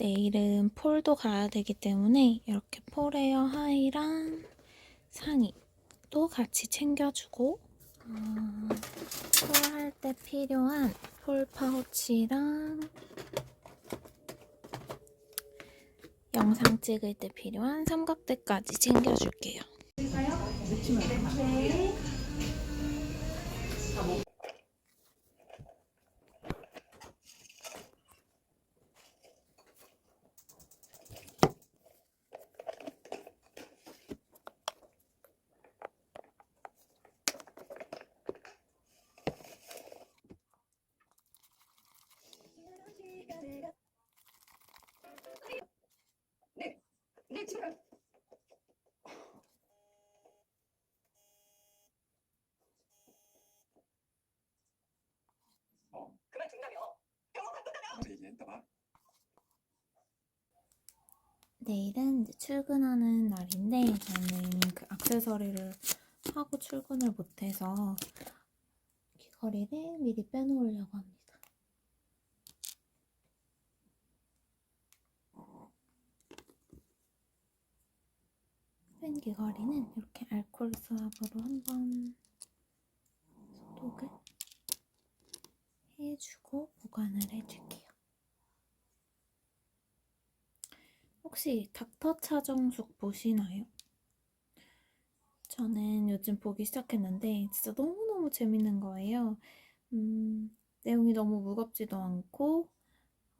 내일은 폴도 가야 되기 때문에 이렇게 폴에어 하이랑 상의도 같이 챙겨주고 어, 폴할 때 필요한 폴 파우치랑 영상 찍을 때 필요한 삼각대까지 챙겨줄게요. 네, 지금. 어, 그만 준다며. 병원 갈 거다며. 제 얘기했다 봐. 내일은 이제 출근하는 날인데 저는 그 액세서리를 하고 출근을 못해서 귀걸이를 미리 빼놓으려고 합니다. 뺀 귀걸이는 이렇게 알콜 수압으로 한번 소독을 해주고 보관을 해줄게요. 혹시 닥터 차정숙 보시나요? 저는 요즘 보기 시작했는데 진짜 너무너무 재밌는 거예요. 음, 내용이 너무 무겁지도 않고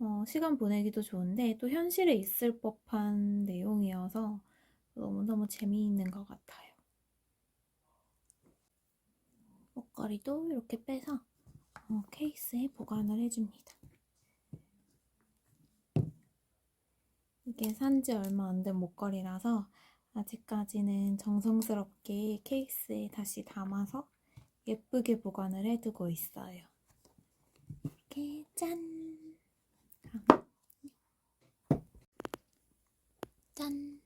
어, 시간 보내기도 좋은데 또 현실에 있을 법한 내용이어서 너무너무 재미있는 것 같아요. 목걸이도 이렇게 빼서 어, 케이스에 보관을 해줍니다. 이게 산지 얼마 안 된 목걸이라서 아직까지는 정성스럽게 케이스에 다시 담아서 예쁘게 보관을 해두고 있어요. 이렇게 짠! 짠!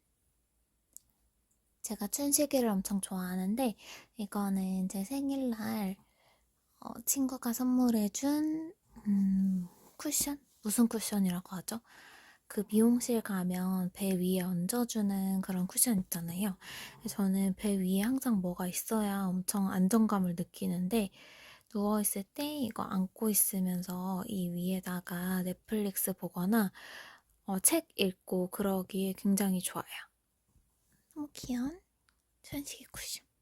제가 춘식이를 엄청 좋아하는데 이거는 제 생일날 어, 친구가 선물해준 음, 쿠션? 무슨 쿠션이라고 하죠? 그 미용실 가면 배 위에 얹어주는 그런 쿠션 있잖아요. 저는 배 위에 항상 뭐가 있어야 엄청 안정감을 느끼는데 누워있을 때 이거 안고 있으면서 이 위에다가 넷플릭스 보거나 어, 책 읽고 그러기에 굉장히 좋아요. 너무 귀여운 천식이 쿠션.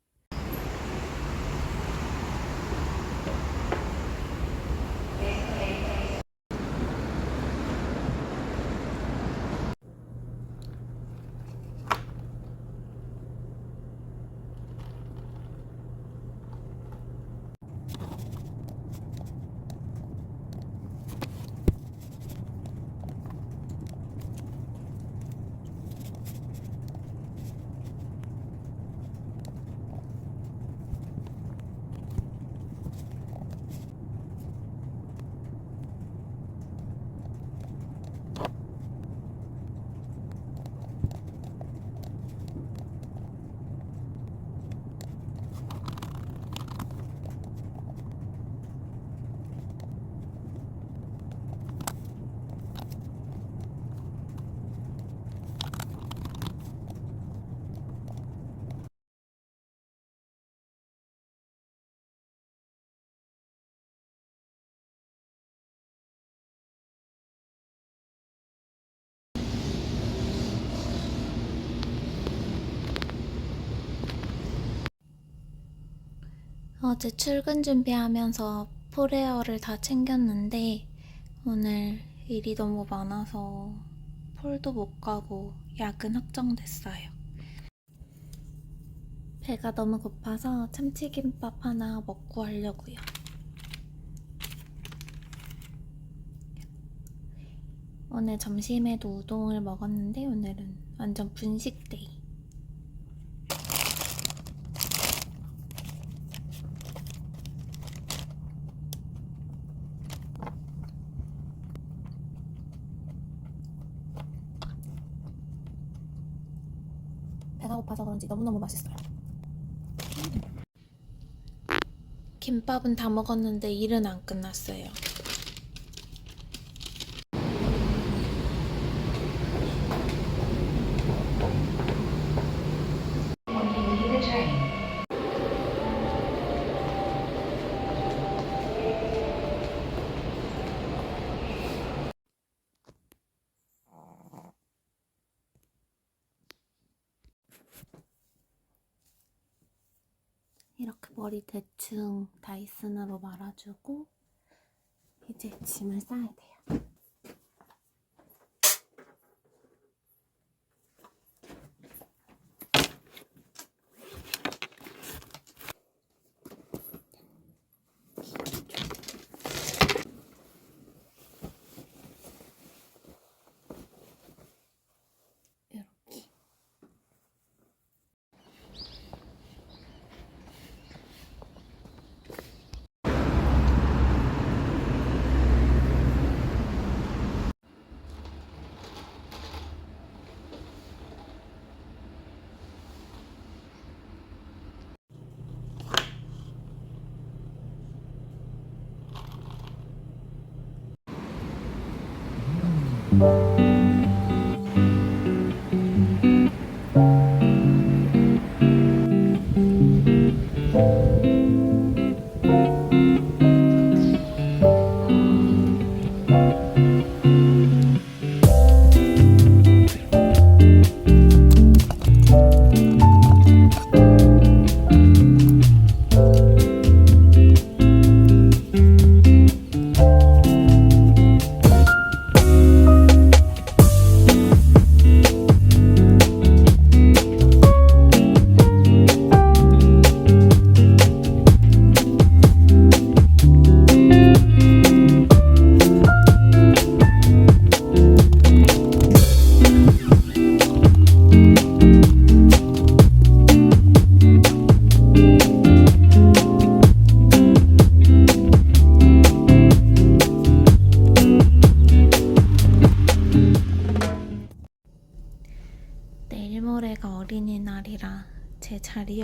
어제 출근 준비하면서 폴에어를 다 챙겼는데 오늘 일이 너무 많아서 폴도 못 가고 야근 확정됐어요. 배가 너무 고파서 참치김밥 하나 먹고 하려고요. 오늘 점심에도 우동을 먹었는데 오늘은 완전 분식데이. 고파서 그런지 너무너무 맛있어요. 김밥은 다 먹었는데 일은 안 끝났어요. 머리 대충 다이슨으로 말아주고 이제 짐을 싸야 돼요. 내일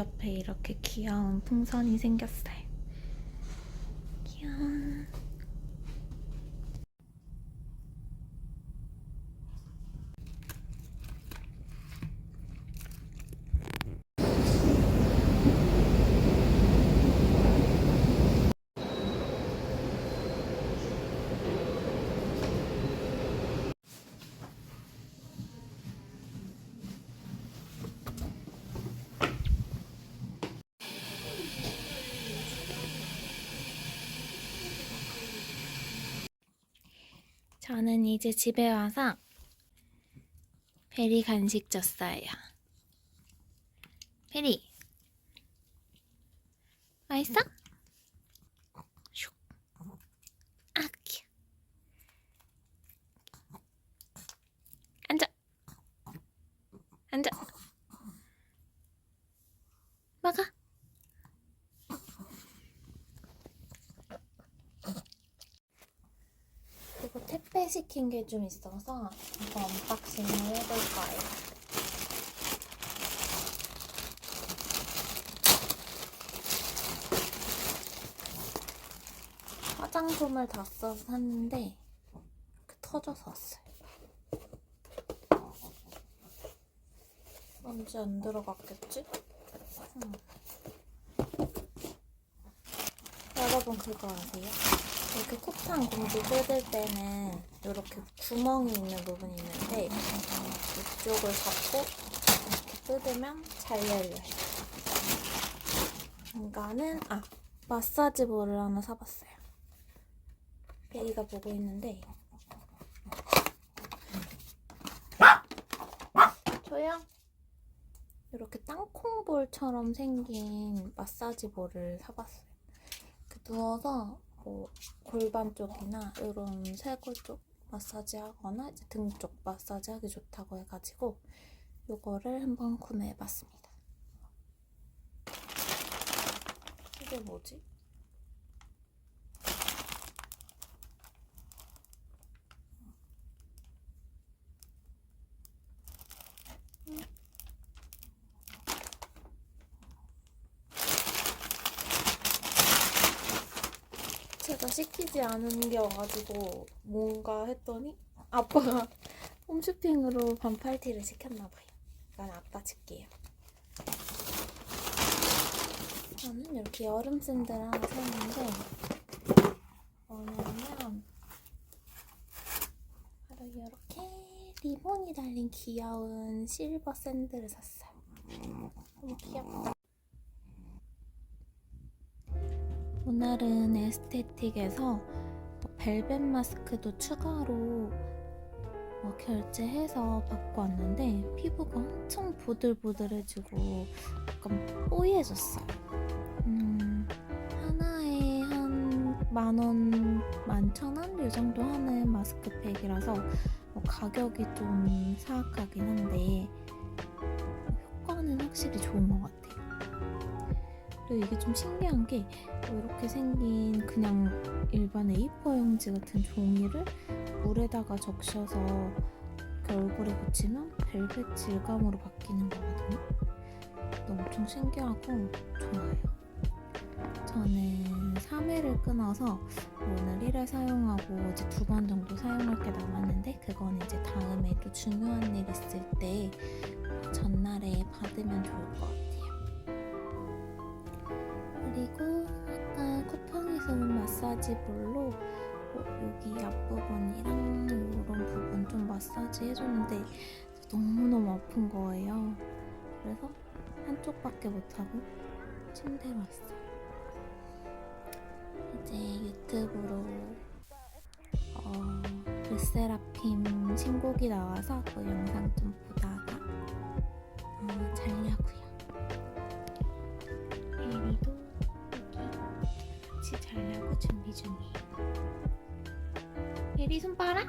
옆에 이렇게 귀여운 풍선이 생겼어요. 귀여워. 저는 이제 집에 와서 베리 간식 줬어요. 베리, 맛있어? 슉. 앉아. 앉아. 먹어. 그리고 택배 시킨 게 좀 있어서 이거 언박싱을 해볼 거예요. 화장품을 다 써서 샀는데 이렇게 터져서 왔어요. 먼지 안 들어갔겠지? 음. 여러분 그거 아세요? 이렇게 쿠팡 공지 뜯을 때는 이렇게 구멍이 있는 부분이 있는데 이쪽을 잡고 이렇게 뜯으면 잘 열려요. 이거는 아 마사지 볼을 하나 사봤어요. 베리가 보고 있는데 조용. 이렇게 땅콩볼처럼 생긴 마사지 볼을 사봤어요. 이렇게 누워서 뭐 골반 쪽이나 이런 쇄골 쪽 마사지 하거나 등 쪽 마사지 하기 좋다고 해가지고 이거를 한번 구매해봤습니다. 이게 뭐지? 시키지 않은 게 와가지고 뭔가 했더니 아빠가 홈쇼핑으로 반팔티를 시켰나봐요. 이건 아빠 줄게요. 저는 이렇게 여름 샌들 하나 샀는데 뭐냐면 바로 이렇게 리본이 달린 귀여운 실버 샌들을 샀어요. 너무 귀엽다. 오늘은 에스테틱에서 뭐 벨벳 마스크도 추가로 뭐 결제해서 받고 왔는데 피부가 엄청 보들보들해지고 약간 뽀얘졌어. 음, 하나에 한 만 원, 만천 원? 이 정도 하는 마스크팩이라서 뭐 가격이 좀 사악하긴 한데 효과는 확실히 좋은 것 같아요. 그리고 이게 좀 신기한 게 이렇게 생긴 그냥 일반 A4 용지 같은 종이를 물에다가 적셔서 얼굴에 붙이면 벨벳 질감으로 바뀌는 거거든요. 엄청 신기하고 좋아요. 저는 3회를 끊어서 오늘 1회 사용하고 이제 두 번 정도 사용할 게 남았는데 그건 이제 다음에 또 중요한 일 있을 때 전날에 받으면 좋을 것 같아요. 그리고 아까 쿠팡에서 온 마사지 볼로 어, 여기 앞부분이랑 이런 부분 좀 마사지 해줬는데 너무너무 아픈 거예요. 그래서 한쪽밖에 못하고 침대로 왔어요. 이제 유튜브로 어, 르세라핌 신곡이 나와서 그 영상 좀 보다가 어, 자려고요. 준비 중이에요. 에리 손 봐라.